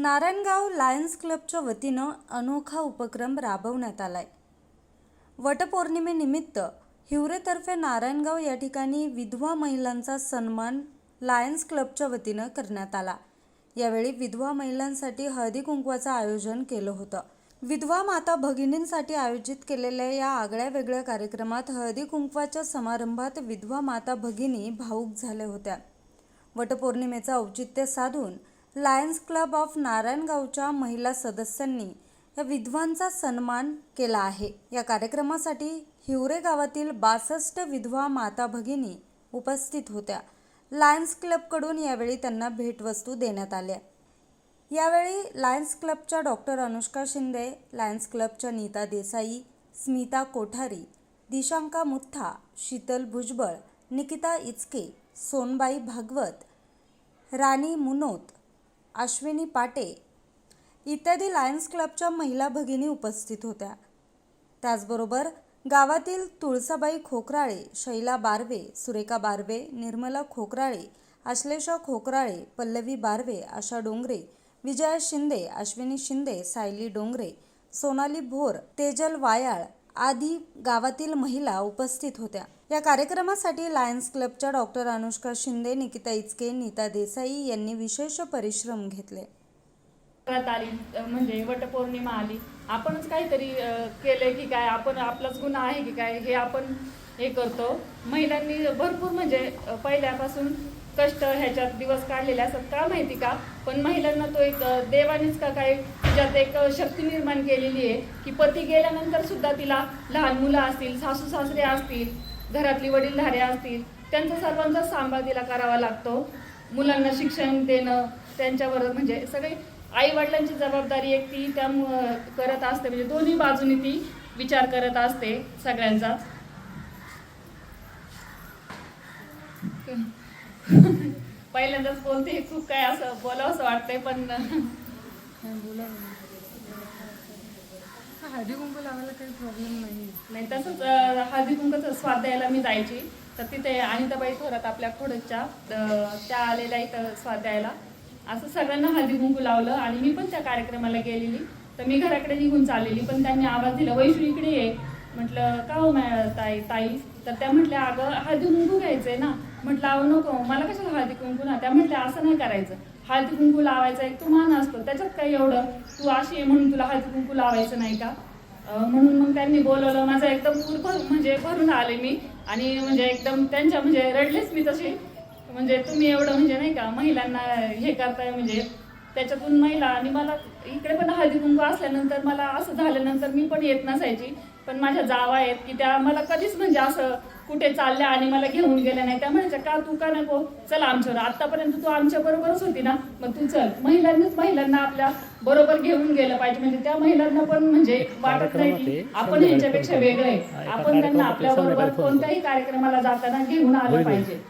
Narayangaon Lions क्लबच्या वतीनं अनोखा उपक्रम राबवण्यात आलाय. वटपौर्णिमेनिमित्त हिवरेतर्फे नारायणगाव या ठिकाणी विधवा महिलांचा सन्मान लायन्स क्लबच्या वतीनं करण्यात आला. यावेळी विधवा महिलांसाठी हळदी कुंकवाचं आयोजन केलं होतं. विधवा माता भगिनींसाठी आयोजित केलेल्या या आगळ्या वेगळ्या कार्यक्रमात हळदी कुंकवाच्या समारंभात विधवा माता भगिनी भाऊक झाल्या होत्या. वटपौर्णिमेचं औचित्य साधून लायन्स क्लब ऑफ नारायणगावच्या महिला सदस्यांनी या विधवांचा सन्मान केला आहे. या कार्यक्रमासाठी हिवरे गावातील बासष्ट विधवा माता भगिनी उपस्थित होत्या. लायन्स क्लबकडून यावेळी त्यांना भेटवस्तू देण्यात आल्या. यावेळी लायन्स क्लबच्या डॉक्टर अनुष्का शिंदे लायन्स क्लबच्या नीता देसाई स्मिता कोठारी दिशांका मुथा शीतल भुजबळ निकिता इचके सोनबाई भागवत राणी मुनोत अश्विनी पाटे इत्यादी लायन्स क्लबच्या महिला भगिनी उपस्थित होत्या. त्याचबरोबर गावातील तुळसाबाई खोकराळे शैला बारवे सुरेखा बारवे निर्मला खोकराळे आश्लेषा खोकराळे पल्लवी बारवे आशा डोंगरे विजया शिंदे अश्विनी शिंदे सायली डोंगरे सोनाली भोर तेजल वायाळ आदी गावातील महिला उपस्थित होत्या. या कार्यक्रमासाठी लायन्स क्लबच्या डॉक्टर अनुष्का शिंदे निकिता इचके नीता देसाई यांनी विशेष परिश्रम घेतले. आली म्हणजे वटपौर्णिमा आली. आपणच काहीतरी केले की काय? आपण आपलाच गुन्हा आहे की काय? हे आपण हे करतो. महिलांनी भरपूर म्हणजे पहिल्यापासून कष्ट ह्याच्यात दिवस काढलेले असतात. का माहिती का? पण महिलांना तो एक देवानेच का काय? तिच्यात एक शक्ती निर्माण केलेली आहे की पती गेल्यानंतर सुद्धा तिला लहान मुलं असतील सासू सासरे असतील घरातली वडीलधारे असतील त्यांचा सर्वांचा सांभाळ तिला करावा लागतो. मुलांना शिक्षण देणं त्यांच्यावर म्हणजे सगळे आई वडिलांची जबाबदारी एक ती त्या करत असते. म्हणजे दोन्ही बाजूनी ती विचार करत असते सगळ्यांचा. पहिल्यांदाच बोलते खूप काय असं बोलावं असं वाटतंय पण हळदी कुंकू लावायला काही प्रॉब्लेम नाही नाही तसंच अं, हळदी कुंकूचं स्वाद द्यायला मी जायची. तर तिथे अनिताबाई थोरात आपल्या खोडच्या त्या आलेल्या इथं स्वाद द्यायला. असं सगळ्यांना हळदी कुंकू लावलं आणि मी पण त्या कार्यक्रमाला गेलेली. तर मी घराकडे निघून चाललेली पण त्यांनी आवाज दिला वैशू इकडे ये. म्हटलं का हो मॅ ताई ताई? तर त्या म्हटल्या अगं हळदी कुंकू घ्यायचंय ना. म्हटलं अहो नको मला कशाला हळदी कुंकू ना? त्या म्हटल्या असं नाही करायचं. हळदी कुंकू लावायचा एक तो मान असतो त्याच्यात काही एवढं. तू अशी आहे म्हणून तुला हळदी कुंकू लावायचं नाही का? म्हणून मग त्यांनी बोलवलं. माझा एकदम पूर भर म्हणजे भरून आले मी. आणि म्हणजे एकदम त्यांच्या म्हणजे रडलेच मी तशी. म्हणजे तुम्ही एवढं म्हणजे नाही का महिलांना हे करताय म्हणजे त्याच्यातून महिला आणि मला इकडे पण हळदी कुंकू असल्यानंतर मला असं झाल्यानंतर मी पण येत नसायची. पण माझ्या जावा आहेत की त्या मला कधीच म्हणजे असं कुठे चालल्या आणि मला घेऊन गेल्या नाही. त्या म्हणायच्या का तू का नको? चल आमच्यावर. आतापर्यंत तू आमच्या बरोबरच होती ना? मग तू चल. महिलांनीच महिलांना आपल्या बरोबर घेऊन गेलं पाहिजे. म्हणजे त्या महिलांना पण म्हणजे वाटत नाही की आपण ह्यांच्यापेक्षा वेगळे आहे. आपण त्यांना आपल्या बरोबर कोणत्याही कार्यक्रमाला जाताना घेऊन आलं पाहिजे.